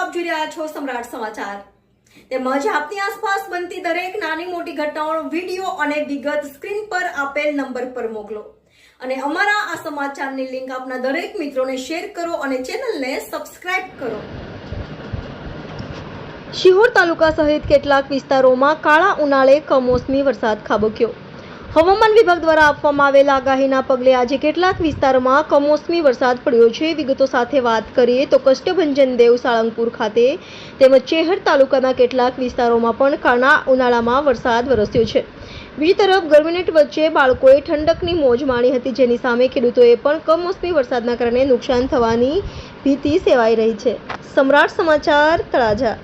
આપ જોઈ રહ્યા છો સમ્રાટ સમાચાર. તેમજ આપની આસપાસ બનતી દરેક નાની મોટી ઘટનાઓનો વીડિયો અને વિગત સ્ક્રીન પર આપેલ નંબર પર મોકલો. અને અમારા આ સમાચારની લિંક આપના દરેક મિત્રોને શેર કરો અને ચેનલને સબસ્ક્રાઇબ કરો. શિહોર તાલુકા સહિત કેટલાક વિસ્તારોમાં કાળા ઉનાળે કમોસમી વરસાદ ખાબક્યો. હવામાન વિભાગ દ્વારા આપવામાં આવેલ આગાહીના પગલે આજે કેટલાક વિસ્તારોમાં કમોસમી વરસાદ પડ્યો છે. વિગતો સાથે વાત કરીએ તો કષ્ટભંજન દેવ સાળંગપુર ખાતે તેમજ ચેહર તાલુકાના કેટલાક વિસ્તારોમાં પણ કાળા ઉનાળામાં વરસાદ વરસ્યો છે. બીજી તરફ ગરમીનેટ વચ્ચે બાળકોએ ઠંડકની મોજ માણી હતી, જેની સામે ખેડૂતોએ પણ કમોસમી વરસાદના કારણે નુકસાન થવાની ભીતિ સેવાઈ રહી છે. સમ્રાટ સમાચાર તળાજા